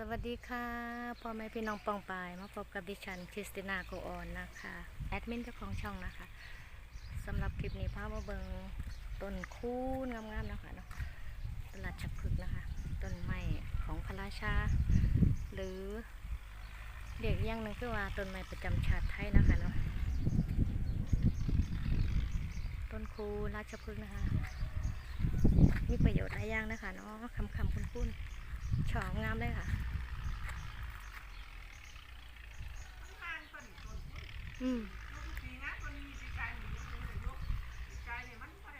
สวัสดีค่ะพ่อแม่พี่น้องปองปายมาพบกับดิฉันคริสตินาโกออนนะคะแอดมินเจ้าของช่องนะคะสำหรับคลิปนี้พามาเบิงต้นคูนงามๆนะคะเนาะตลาดชักพฤกษ์นะคะต้นไม้ของพระราชา หรือเรียกอย่างหนึ่งคือว่าต้นไม้ประจำชาติไทยนะคะเนาะต้นคูนราชพฤกษ์นะคะมีประโยชน์หลายอย่างนะคะเนาะคำคำคุณคุณๆ ช่องามเลยค่ะ อืม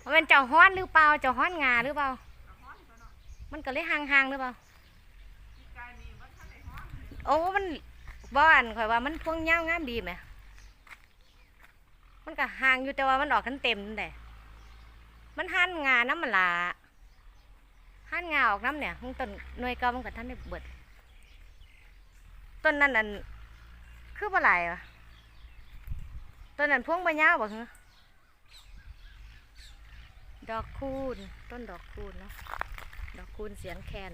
มันเป็นเจ้าฮ้อนหรือเปล่า เจ้าฮ้อนงาหรือเปล่า มันก็เลยห่างๆหรือเปล่า โอ้ มันบ้านข่อยว่ามันพวงเงาวงามดีไหม มันก็ห่างอยู่แต่ว่ามันออกกันเต็มนั่นแหละมันหันงาน้ำมันละ หันงาออกน้ำเนี่ยมันต้นหน่วยเก่ามันก็ท่านได้เบิดต้นนั้นอันคือปลาไหลวะต้นนั้นพวงใบหญ้าบ่ฮะดอกคูณต้นดอกคูณเนาะดอกคูณเสียงแคน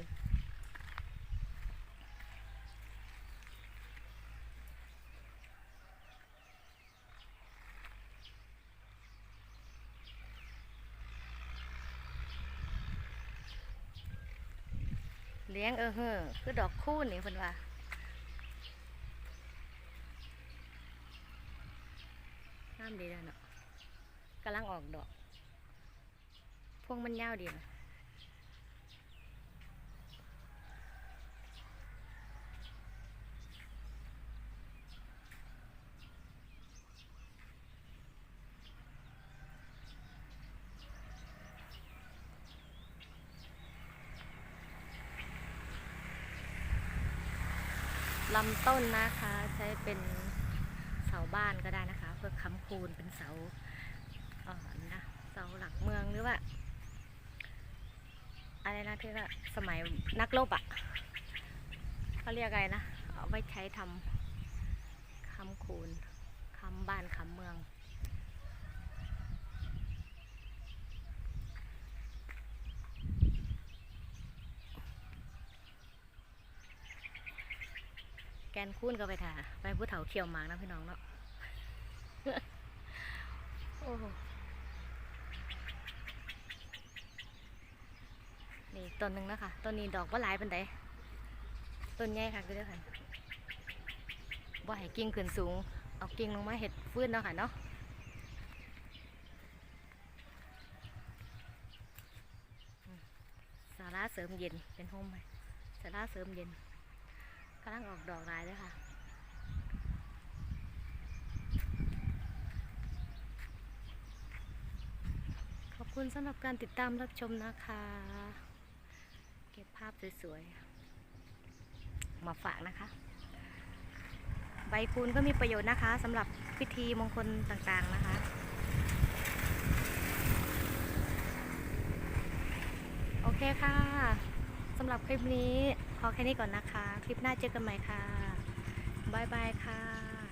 เลี้ยงเออเฮ้อคือดอกคูณนี่เพิ่นว่างามดีแลยเนาะกำลังออกดอก พวงมันยาวดีนะ ลำต้นนะคะ ใช้เป็นเสาบ้านก็ได้นะคะ เพื่อค้ำคูนเป็นเสาเอ่อนะเสาหลักเมืองหรือว่า อะไรนะที่ว่าสมัยนักรบอะ่ะเขาเรียกอะไรนะเอาไว้ใช้ทำค้ำคูนค้ำบ้านค้ำเมือง นคูนก็ไปถ่าไปผู้เฒ่าเขียวหมากนะพี่น้องเนาะโอ้นี่ต้นหนึ่งนะคะต้นนี้ดอกว่าหลายเป็นไดต้นใหญ่ค่ะก็เด้อค่ะบ่ให้กิ่งขึ้นสูง เอากิ่งลงมาเห็ดฟื้นเนาะค่ะเนาะสาระเสริมเย็นเป็นโฮมไหมสาระเสริมเย็น กำลังออกดอกลายเลยค่ะขอบคุณสำหรับการติดตามรับชมนะคะ เก็บภาพสวยๆ มาฝากนะคะ ใบคูณก็มีประโยชน์นะคะสำหรับพิธีมงคลต่างๆนะคะ โอเคค่ะ สำหรับคลิปนี้พอแค่นี้ก่อนนะคะ คลิปหน้าเจอกันใหม่ค่ะบ๊ายบายค่ะ